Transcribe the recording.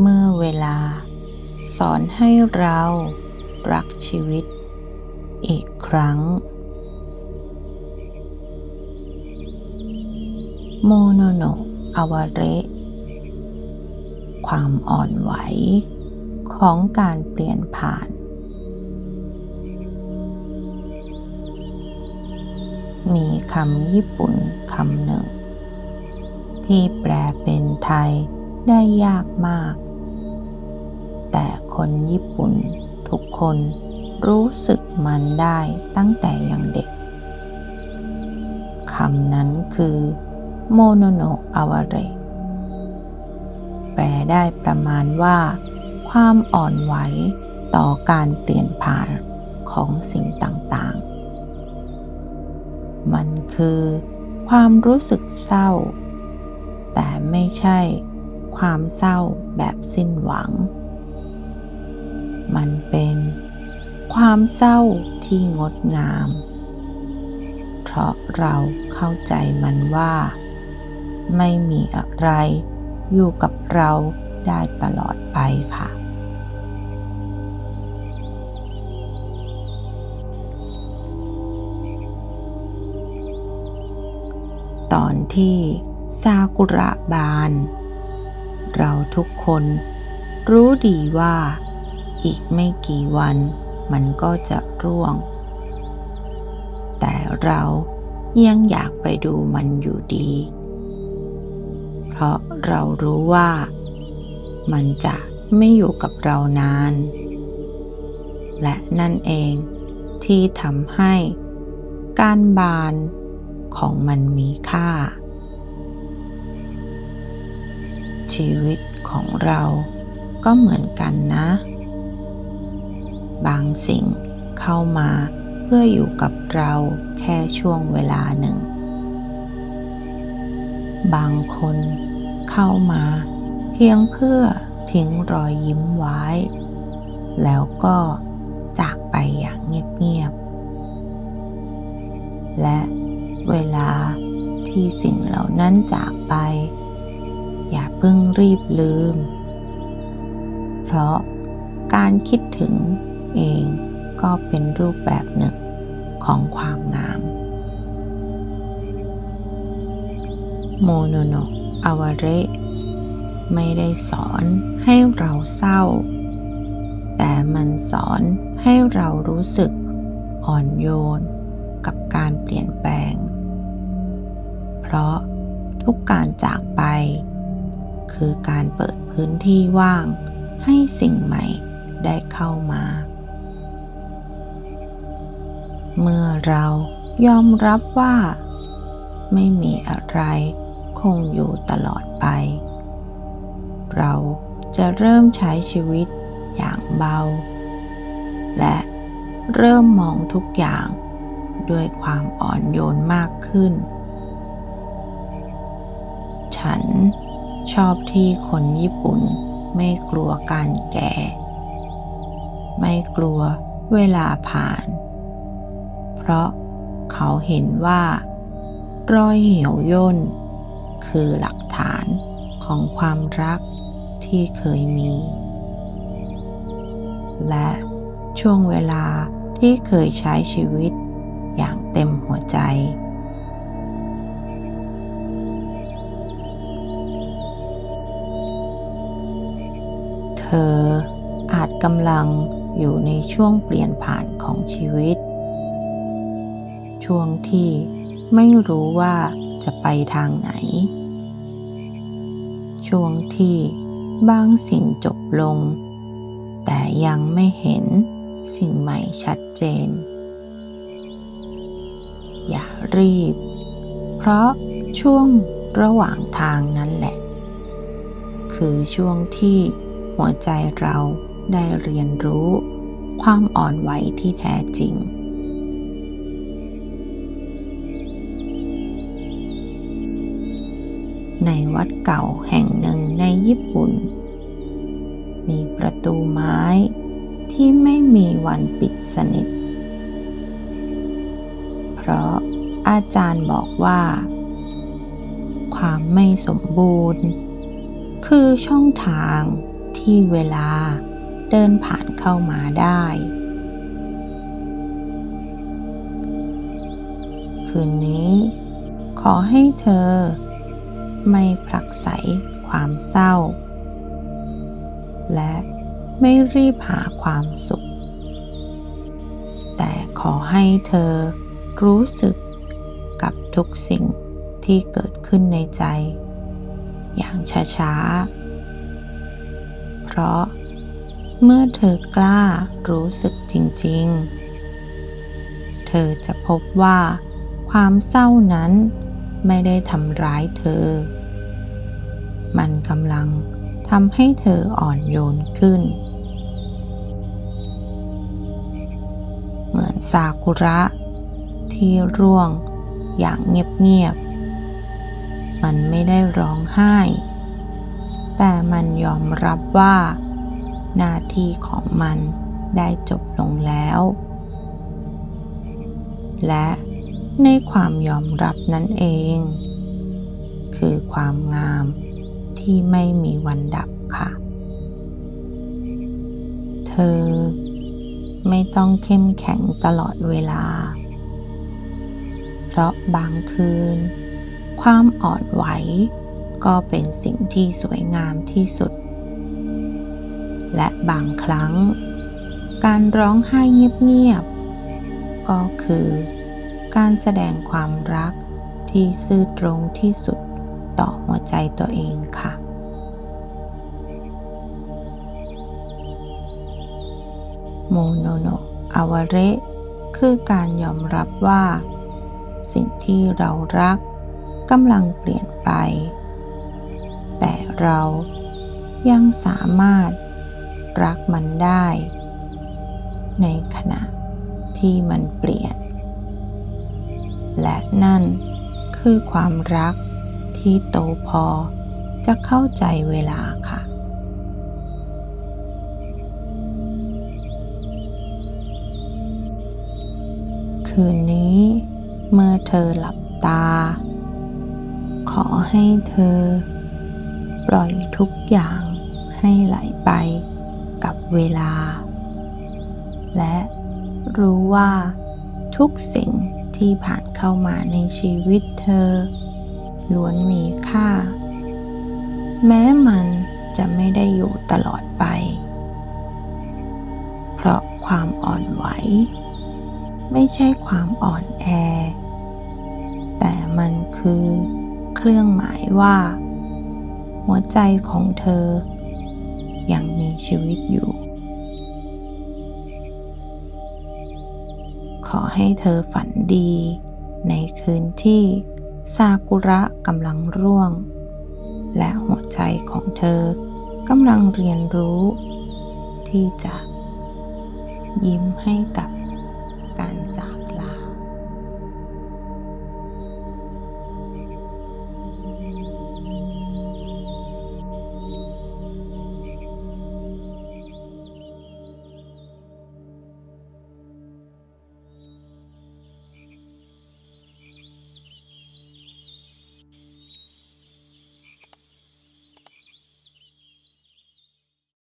เมื่อเวลา สอนให้เรารักชีวิต อีกครั้ง โมโนโนอวเระความอ่อนไหวของการเปลี่ยนผ่าน มีคำญี่ปุ่นคำหนึ่ง ที่แปลเป็นไทยได้ยากมาก แต่คนญี่ปุ่น ทุกคนรู้สึกมันได้ตั้งแต่ยังเด็ก คำนั้นคือโมโนโนอาวาเรแปลได้ประมาณว่า ความอ่อนไหวต่อการเปลี่ยนผ่านของสิ่งต่างๆ มันคือความรู้สึกเศร้า แต่ไม่ใช่ความเศร้าแบบสิ้นหวัง เป็น ความเศร้าที่งดงาม เพราะเราเข้าใจมันว่า ไม่มีอะไรอยู่กับเราได้ตลอดไปค่ะ ตอนที่ซากุระบาน เราทุกคนรู้ดีว่า อีกไม่กี่วันมันก็จะร่วง แต่เรายังอยากไปดูมันอยู่ดี เพราะเรารู้ว่า มันจะไม่อยู่กับเรานาน และนั่นเองที่ทำให้การบานของมันมีค่า ชีวิตของเราก็เหมือนกันนะ บางสิ่งเข้ามาเพื่ออยู่กับเราแค่ช่วงเวลาหนึ่ง บางคนเข้ามาเพียงเพื่อทิ้งรอยยิ้มไว้ แล้วก็จากไปอย่างเงียบๆ และเวลาที่สิ่งเหล่านั้นจากไป อย่าเพิ่งรีบลืม เพราะการคิดถึง เองก็เป็นรูปแบบหนึ่งของความงาม โมโนโนอวเรไม่ได้สอนให้เราเศร้า แต่มันสอนให้เรารู้สึกอ่อนโยนกับการเปลี่ยนแปลง เพราะทุกการจากไป คือการเปิดพื้นที่ว่างให้สิ่งใหม่ได้เข้ามา เมื่อเรายอมรับว่า ไม่มีอะไรคงอยู่ตลอดไป เราจะเริ่มใช้ชีวิตอย่างเบา และเริ่มมองทุกอย่างด้วยความอ่อนโยนมากขึ้น ฉันชอบที่คนญี่ปุ่นไม่กลัวการแก่ ไม่กลัวเวลาผ่าน เพราะเขาเห็นว่า รอยเหี่ยวย่น คือหลักฐานของความรักที่เคยมี และช่วงเวลาที่เคยใช้ชีวิตอย่างเต็มหัวใจ เธออาจกำลังอยู่ในช่วงเปลี่ยนผ่านของชีวิต ช่วงที่ไม่รู้ว่าจะไปทางไหน ช่วงที่บางสิ่งจบลง แต่ยังไม่เห็นสิ่งใหม่ชัดเจน อย่ารีบ เพราะช่วงระหว่างทางนั้นแหละ คือช่วงที่หัวใจเราได้เรียนรู้ความอ่อนไหวที่แท้จริง ในวัดเก่าแห่งหนึ่งในญี่ปุ่น มีประตูไม้ที่ไม่มีวันปิดสนิท เพราะอาจารย์บอกว่า ความไม่สมบูรณ์ คือช่องทางที่เวลาเดินผ่านเข้ามาได้ คืนนี้ขอให้เธอ ไม่ผลักไสความเศร้า และไม่รีบหาความสุข แต่ขอให้เธอรู้สึกกับทุกสิ่งที่เกิดขึ้นในใจ อย่างช้าๆ เพราะเมื่อเธอกล้ารู้สึกจริง ๆ เธอจะพบว่าความเศร้านั้น ไม่ได้ทำร้ายเธอ มันกำลังทำให้เธออ่อนโยนขึ้น เหมือนซากุระ ที่ร่วงอย่างเงียบๆ มันไม่ได้ร้องไห้ แต่มันยอมรับว่า หน้าที่ของมันได้จบลงแล้ว และ ในความยอมรับนั่นเอง คือความงามที่ไม่มีวันดับค่ะ เธอไม่ต้องเข้มแข็งตลอดเวลา เพราะบางคืน ความอ่อนไหวก็เป็นสิ่งที่สวยงามที่สุด และบางครั้ง การร้องไห้เงียบๆก็คือ การแสดงความรักที่ซื่อตรงที่สุดต่อหัวใจตัวเองค่ะ โมโนโนอวเรคือการยอมรับว่า สิ่งที่เรารักกำลังเปลี่ยนไป แต่เรายังสามารถรักมันได้ ในขณะที่มันเปลี่ยน และนั่นคือความรักที่โตพอจะเข้าใจเวลาค่ะ คืนนี้เมื่อเธอหลับตา ขอให้เธอ ปล่อยทุกอย่างให้ไหลไปกับเวลา และรู้ว่าทุกสิ่ง ที่ผ่านเข้ามาในชีวิตเธอ ล้วนมีค่า แม้มันจะไม่ได้อยู่ตลอดไป เพราะความอ่อนไหว ไม่ใช่ความอ่อนแอ แต่มันคือเครื่องหมายว่า หัวใจของเธอยังมีชีวิตอยู่ อให้เธอฝันดี ในคืนที่ซากุระกำลังร่วง และหัวใจของเธอกำลังเรียนรู้ ที่จะ ยิ้มให้กับการจาก